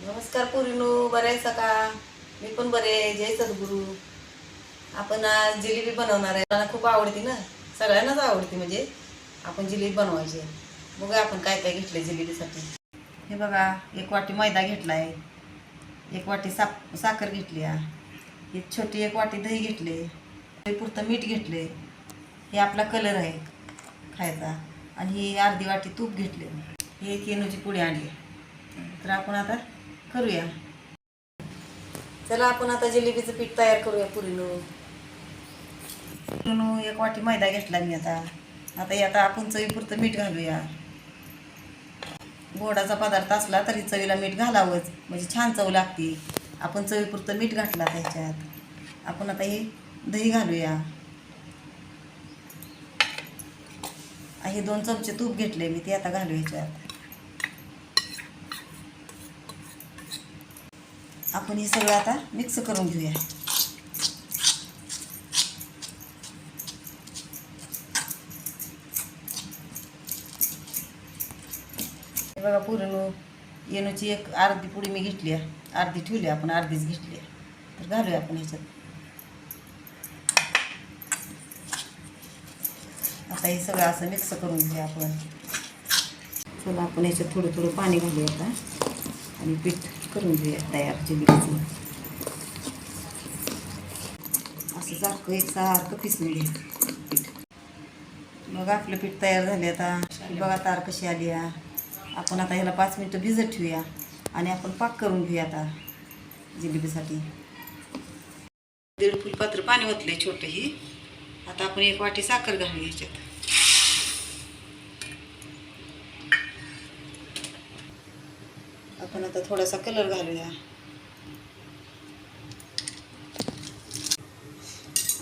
नमस्कार पुरीनो बरे आहे का मी पण बरे आहे. जय सद्गुरू. आपण आज जिलेबी बनवणार आहे. मला खूप आवडती ना. सगळ्यांनाच आवडते म्हणजे. आपण जिलेबी बनवायची आहे. बघूया आपण काय काय घेतलं जिलेबीसाठी. हे बघा एक वाटी मैदा घेतला आहे एक वाटी साप साखर घेतली आहे. एक छोटी एक वाटी दही घेतले. पुरतं मीठ घेतले. हे आपला कलर आहे खायचा. आणि ही अर्धी वाटी तूप घेतले. हे एक पुढे आणली तर आपण आता करूया. चला आपण आता जिलेबीचं पीठ तयार करूया पुरीनं. एक वाटी मैदा घेतला मी आता. आता आता आपण चवीपुरतं मीठ घालूया. गोडाचा पदार्थ असला तरी चवीला मीठ घालावंच. म्हणजे छान चव लागते. आपण चवीपुरतं मीठ घातला त्याच्यात. आपण आता हे दही घालूया. हे दोन चमचे तूप घेतले मी ते आता घालू ह्याच्यात. आपण हे सगळं आता मिक्स करून घेऊया. हे बघा पुरण येणूची एक अर्धी पुडी मी घेतली आहे. अर्धी ठेवली आपण अर्धीच घेतली आहे. तर घालूया आपण ह्याच्यात. आता हे सगळं असं मिक्स करून घेऊया आपण. चला आपण ह्याच्यात थोडं थोडं पाणी घालूया आता. आणि पीठ. करून घेऊया तयार जिलेबीचं असं सारखं एक सारखं पिसून घ्या पीठ मग आपलं पीठ तयार झाले आता बघा तार कशी आली आपण आता ह्याला पाच मिनटं भिजत ठेवूया आणि आपण पाक करून घेऊया आता जिलेबीसाठी दीड फुलपात्र पाणी ओतले छोटंही आता आपण एक वाटी साखर घालू याच्यात आपण आता थोडासा कलर घालूया.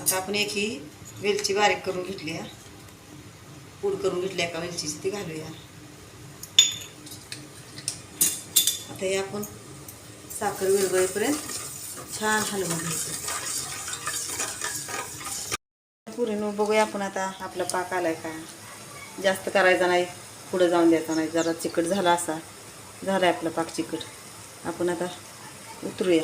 आता आपण एक ही वेलची बारीक करून घेतली आहे. पूड करून घेतली आहे का वेलचीची ती घालूया. आता हे आपण साखर विरगळेपर्यंत छान हलवून घ्यायचं. पुरीनो बघूया आपण आता आपला पाक आलाय का? जास्त करायचा नाही पुढं जाऊन द्यायचा नाही जरा चिकट झाला असा. झाला आपला पाक चिकट. आपण आता उतरूया.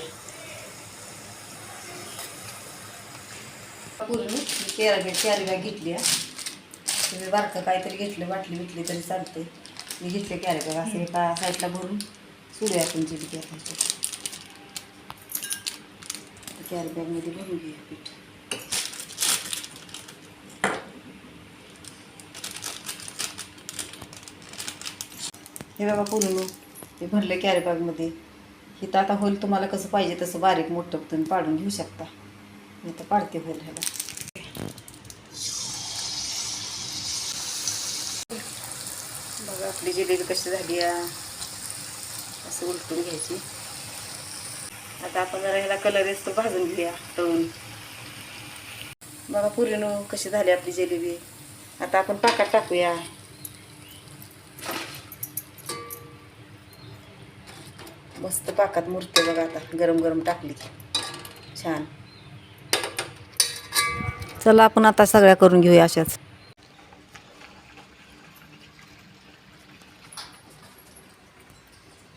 पुरीनो कॅरी बॅग कॅरी बॅग घेतली तुम्ही बारकं काहीतरी घेतलं बाटली बिटली तरी चालते मी घेतले कॅरी बॅग असं एका साईडला भरून सोडूया आपण जिलबी कॅरी बॅगमध्ये भरून घेऊया पीठ. हे बघा पूर्ण हे भरले कॅरीबॅगमध्ये बॅगमध्ये तर आता होईल तुम्हाला कसं पाहिजे तसं बारीक मोठं तुम्ही पाडून घेऊ शकता. मी तर पाडते होईल ह्याला. बघा आपली जिलेबी कशी झाली असं उलटून घ्यायची. आता आपण जरा ह्याला कलर येतो भाजून घेऊया तळून. बघा पुरीनो कशी झाली आपली जिलेबी. आता आपण पाकात टाकूया. मस्त पाकात मुरते बघा आता गरम गरम टाकली. छान. चला आपण आता सगळ्या करून घेऊया अशाच.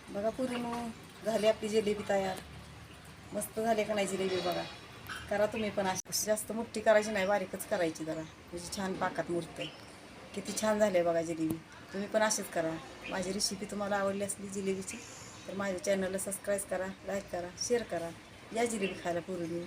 बघा पुरीनो झाली आपली जिलेबी तयार. मस्त झाली का नाही जिलेबी बघा. करा तुम्ही पण अशी. जास्त मोठी करायची नाही बारीकच करायची जरा. म्हणजे छान पाकात मुरते किती छान झाले बघा जिलेबी. तुम्ही पण अशीच करा. माझी रेसिपी तुम्हाला आवडली असली जिलेबीची तर माझ्या चॅनलला सबस्क्राईब करा लाईक करा शेअर करा. या जिलेबी खायला पूर्वी